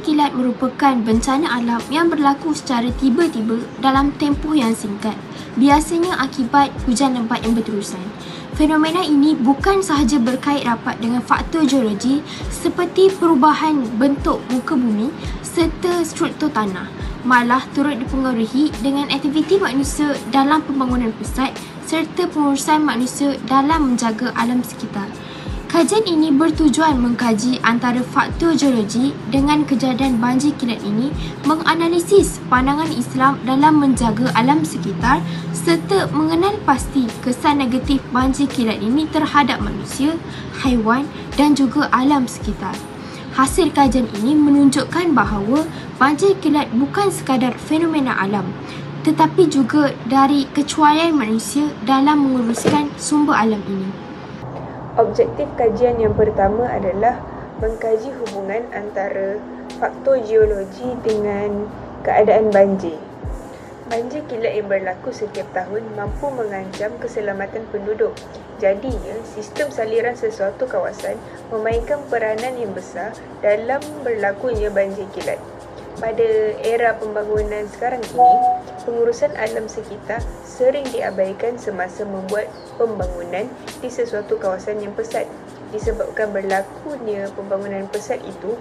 Kilat merupakan bencana alam yang berlaku secara tiba-tiba dalam tempoh yang singkat. Biasanya akibat hujan lebat yang berterusan. Fenomena ini bukan sahaja berkait rapat dengan faktor geologi seperti perubahan bentuk muka bumi serta struktur tanah, malah turut dipengaruhi dengan aktiviti manusia dalam pembangunan pusat serta pengurusan manusia dalam menjaga alam sekitar. Kajian ini bertujuan mengkaji antara faktor geologi dengan kejadian banjir kilat ini menganalisis pandangan Islam dalam menjaga alam sekitar serta mengenal pasti kesan negatif banjir kilat ini terhadap manusia, haiwan dan juga alam sekitar. Hasil kajian ini menunjukkan bahawa banjir kilat bukan sekadar fenomena alam tetapi juga dari kecuaian manusia dalam menguruskan sumber alam ini. Objektif kajian yang pertama adalah mengkaji hubungan antara faktor geologi dengan keadaan banjir. Banjir kilat yang berlaku setiap tahun mampu mengancam keselamatan penduduk. Jadinya, sistem saliran sesuatu kawasan memainkan peranan yang besar dalam berlakunya banjir kilat. Pada era pembangunan sekarang ini, pengurusan alam sekitar sering diabaikan semasa membuat pembangunan di sesuatu kawasan yang pesat. Disebabkan berlakunya pembangunan pesat itu,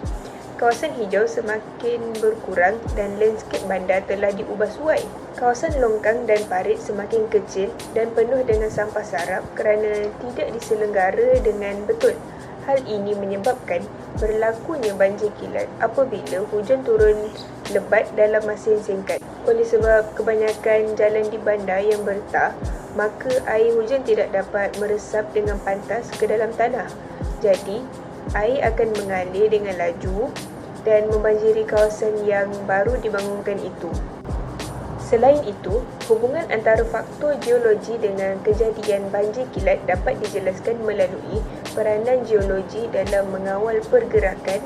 kawasan hijau semakin berkurang dan landscape bandar telah diubah suai. Kawasan longkang dan parit semakin kecil dan penuh dengan sampah sarap kerana tidak diselenggara dengan betul. Hal ini menyebabkan berlakunya banjir kilat apabila hujan turun lebat dalam masa yang singkat. Oleh sebab kebanyakan jalan di bandar yang bertah, maka air hujan tidak dapat meresap dengan pantas ke dalam tanah. Jadi, air akan mengalir dengan laju dan membanjiri kawasan yang baru dibangunkan itu. Selain itu, hubungan antara faktor geologi dengan kejadian banjir kilat dapat dijelaskan melalui peranan geologi dalam mengawal pergerakan,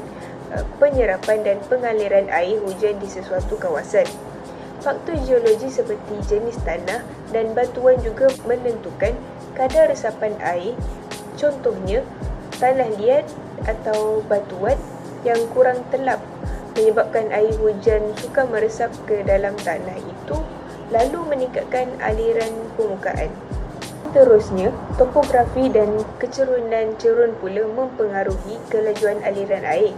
eh, penyerapan dan pengaliran air hujan di sesuatu kawasan. Faktor geologi seperti jenis tanah dan batuan juga menentukan kadar resapan air. Contohnya, tanah liat atau batuan yang kurang telap menyebabkan air hujan suka meresap ke dalam tanah itu lalu meningkatkan aliran permukaan. Terusnya, topografi dan kecerunan cerun pula mempengaruhi kelajuan aliran air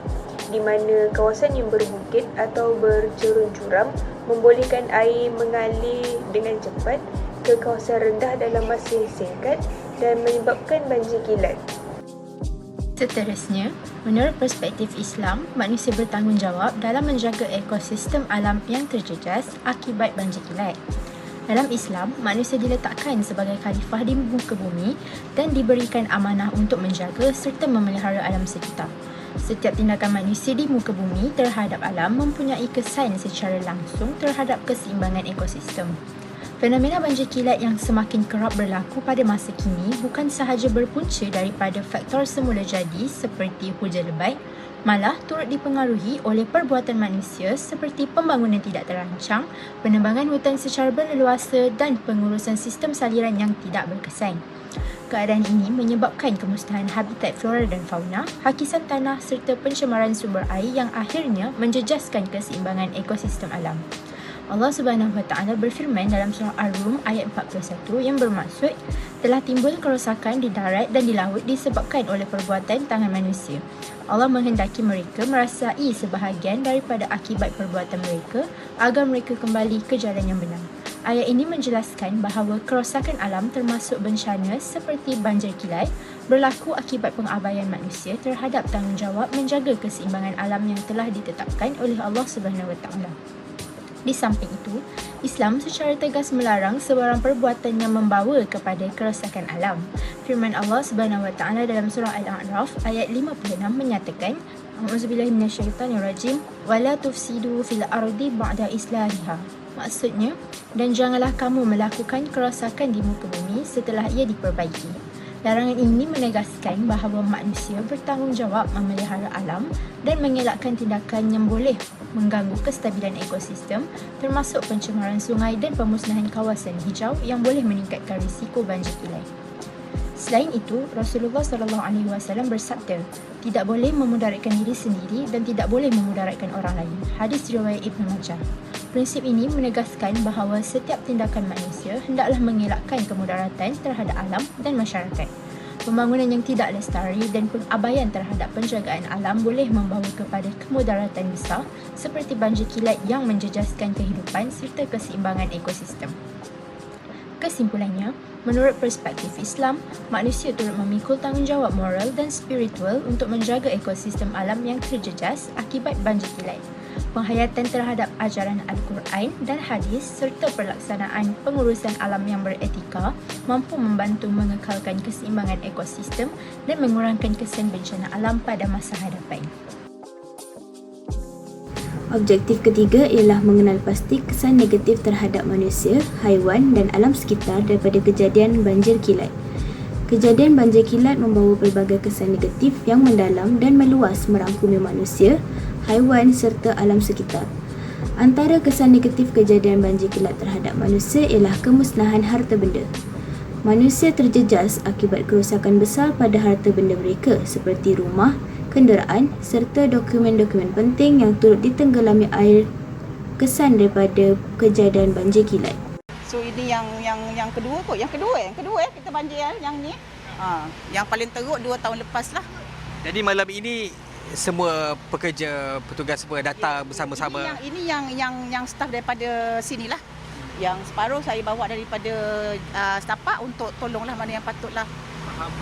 di mana kawasan yang berbukit atau bercerun curam membolehkan air mengalir dengan cepat ke kawasan rendah dalam masa singkat dan menyebabkan banjir kilat. Seterusnya, menurut perspektif Islam, manusia bertanggungjawab dalam menjaga ekosistem alam yang terjejas akibat banjir kilat. Dalam Islam, manusia diletakkan sebagai khalifah di muka bumi dan diberikan amanah untuk menjaga serta memelihara alam sekitar. Setiap tindakan manusia di muka bumi terhadap alam mempunyai kesan secara langsung terhadap keseimbangan ekosistem. Fenomena banjir kilat yang semakin kerap berlaku pada masa kini bukan sahaja berpunca daripada faktor semula jadi seperti hujan lebat, malah turut dipengaruhi oleh perbuatan manusia seperti pembangunan tidak terancang, penebangan hutan secara berleluasa dan pengurusan sistem saliran yang tidak berkesan. Keadaan ini menyebabkan kemusnahan habitat flora dan fauna, hakisan tanah serta pencemaran sumber air yang akhirnya menjejaskan keseimbangan ekosistem alam. Allah Subhanahu Wa Taala berfirman dalam surah Ar-Rum ayat 41 yang bermaksud telah timbul kerosakan di darat dan di laut disebabkan oleh perbuatan tangan manusia. Allah menghendaki mereka merasai sebahagian daripada akibat perbuatan mereka agar mereka kembali ke jalan yang benar. Ayat ini menjelaskan bahawa kerosakan alam termasuk bencana seperti banjir kilat berlaku akibat pengabaian manusia terhadap tanggungjawab menjaga keseimbangan alam yang telah ditetapkan oleh Allah Subhanahu Wa Taala. Di samping itu, Islam secara tegas melarang sebarang perbuatan yang membawa kepada kerosakan alam. Firman Allah Subhanahu Wa Taala dalam surah Al-A'raf ayat 56 menyatakan, A'udzubillahi minasyaitonirrajim, "Wala tufsidu fil ardi ba'da islahiha." Maksudnya, dan janganlah kamu melakukan kerosakan di muka bumi setelah ia diperbaiki. Larangan ini menegaskan bahawa manusia bertanggungjawab memelihara alam dan mengelakkan tindakan yang boleh mengganggu kestabilan ekosistem termasuk pencemaran sungai dan pemusnahan kawasan hijau yang boleh meningkatkan risiko banjir kilat. Selain itu, Rasulullah SAW bersabda, tidak boleh memudaratkan diri sendiri dan tidak boleh memudaratkan orang lain. Hadis riwayat Ibn Majah. Prinsip ini menegaskan bahawa setiap tindakan manusia hendaklah mengelakkan kemudaratan terhadap alam dan masyarakat. Pembangunan yang tidak lestari dan pengabaian terhadap penjagaan alam boleh membawa kepada kemudaratan besar seperti banjir kilat yang menjejaskan kehidupan serta keseimbangan ekosistem. Kesimpulannya, menurut perspektif Islam, manusia turut memikul tanggungjawab moral dan spiritual untuk menjaga ekosistem alam yang terjejas akibat banjir kilat penghayatan terhadap ajaran Al-Quran dan hadis serta pelaksanaan pengurusan alam yang beretika mampu membantu mengekalkan keseimbangan ekosistem dan mengurangkan kesan bencana alam pada masa hadapan. Objektif ketiga ialah mengenal pasti kesan negatif terhadap manusia, haiwan dan alam sekitar daripada kejadian banjir kilat. Kejadian banjir kilat membawa pelbagai kesan negatif yang mendalam dan meluas merangkumi manusia, haiwan serta alam sekitar. Antara kesan negatif kejadian banjir kilat terhadap manusia ialah kemusnahan harta benda. Manusia terjejas akibat kerosakan besar pada harta benda mereka seperti rumah, kenderaan serta dokumen-dokumen penting yang turut ditenggelami air kesan daripada kejadian banjir kilat. So ini yang yang yang kedua kot. Yang kedua yang kedua eh kita banjir eh, yang ni. Ha, yang paling teruk dua tahun lepas lah. Jadi malam ini semua pekerja petugas semua datang Ya, bersama-sama. Ini yang ini yang yang yang staff daripada sinilah. Yang separuh saya bawa daripada uh, setapak untuk tolonglah mana yang patutlah.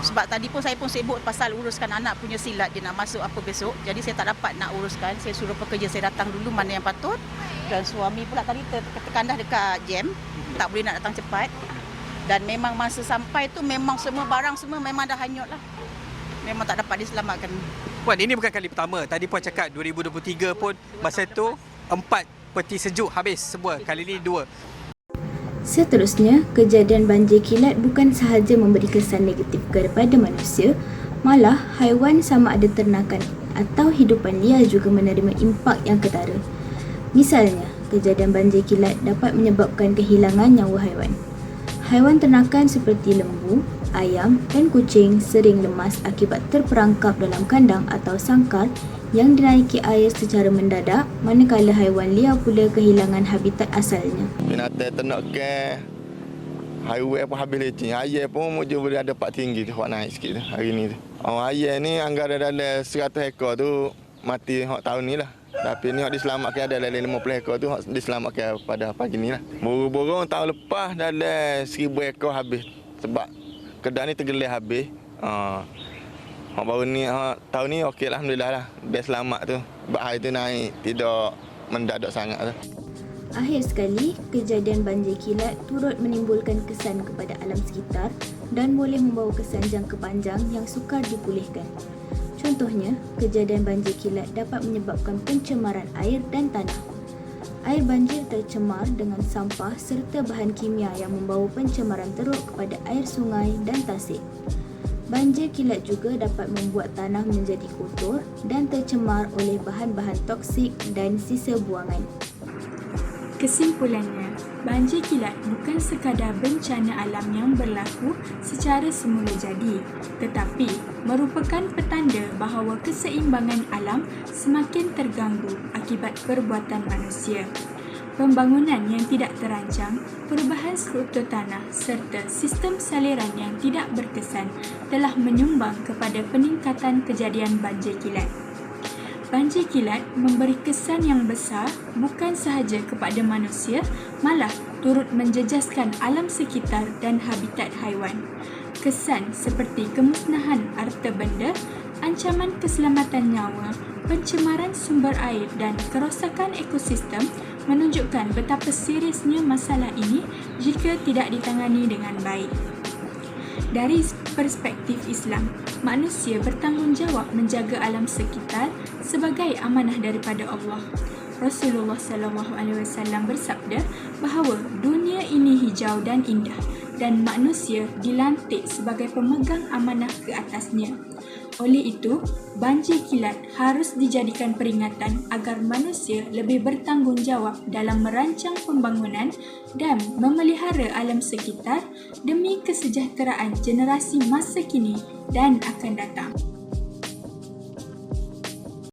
Sebab tadi pun saya pun sibuk pasal uruskan anak punya silat dia nak masuk apa besok. Jadi saya tak dapat nak uruskan. Saya suruh pekerja saya datang dulu mana yang patut. Dan suami pula tadi ter- terkandah dekat jam. Tak boleh nak datang cepat. Dan memang masa sampai tu memang semua barang semua memang dah hanyut lah. Memang tak dapat diselamatkan. Puan, ini bukan kali pertama. Tadi Puan cakap 2023 pun masa tu empat peti sejuk habis semua. Kali ini dua. Seterusnya, kejadian banjir kilat bukan sahaja memberi kesan negatif kepada manusia, malah haiwan sama ada ternakan atau hidupan liar juga menerima impak yang ketara. Misalnya, kejadian banjir kilat dapat menyebabkan kehilangan nyawa haiwan. Haiwan ternakan seperti lembu, ayam dan kucing sering lemas akibat terperangkap dalam kandang atau sangkar yang dinaiki air secara mendadak manakala haiwan liar pula kehilangan habitat asalnya. binatang ternak ke highway pun habis lecing. Ayam pun mujuk boleh ada pak tinggi tu hok naik sikit tu hari ni tu. Oh ayam ni anggaran dalam 100 ekor tu mati hok tahun ni lah. Tapi ni hok diselamatkan ada dalam 50 ekor tu diselamatkan pada pagi ni lah. Burung-burung tahun lepas dalam 1000 ekor habis sebab kedai ni tergelis habis. Uh, hok baru ni hok tahun ni okey lah alhamdulillah lah. Best selamat tu. Sebab hari tu naik tidak mendadak sangat tu. Akhir sekali, kejadian banjir kilat turut menimbulkan kesan kepada alam sekitar dan boleh membawa kesan jangka panjang yang sukar dipulihkan. Contohnya, kejadian banjir kilat dapat menyebabkan pencemaran air dan tanah. Air banjir tercemar dengan sampah serta bahan kimia yang membawa pencemaran teruk kepada air sungai dan tasik. Banjir kilat juga dapat membuat tanah menjadi kotor dan tercemar oleh bahan-bahan toksik dan sisa buangan. Kesimpulannya, banjir kilat bukan sekadar bencana alam yang berlaku secara semula jadi, tetapi merupakan petanda bahawa keseimbangan alam semakin terganggu akibat perbuatan manusia. Pembangunan yang tidak terancang, perubahan struktur tanah serta sistem saliran yang tidak berkesan telah menyumbang kepada peningkatan kejadian banjir kilat. Banjir kilat memberi kesan yang besar bukan sahaja kepada manusia, malah turut menjejaskan alam sekitar dan habitat haiwan. Kesan seperti kemusnahan harta benda, ancaman keselamatan nyawa, pencemaran sumber air dan kerosakan ekosistem menunjukkan betapa seriusnya masalah ini jika tidak ditangani dengan baik. Dari perspektif Islam, manusia bertanggungjawab menjaga alam sekitar sebagai amanah daripada Allah. Rasulullah sallallahu alaihi wasallam bersabda bahawa dunia ini hijau dan indah dan manusia dilantik sebagai pemegang amanah ke atasnya. Oleh itu, banjir kilat harus dijadikan peringatan agar manusia lebih bertanggungjawab dalam merancang pembangunan dan memelihara alam sekitar demi kesejahteraan generasi masa kini dan akan datang.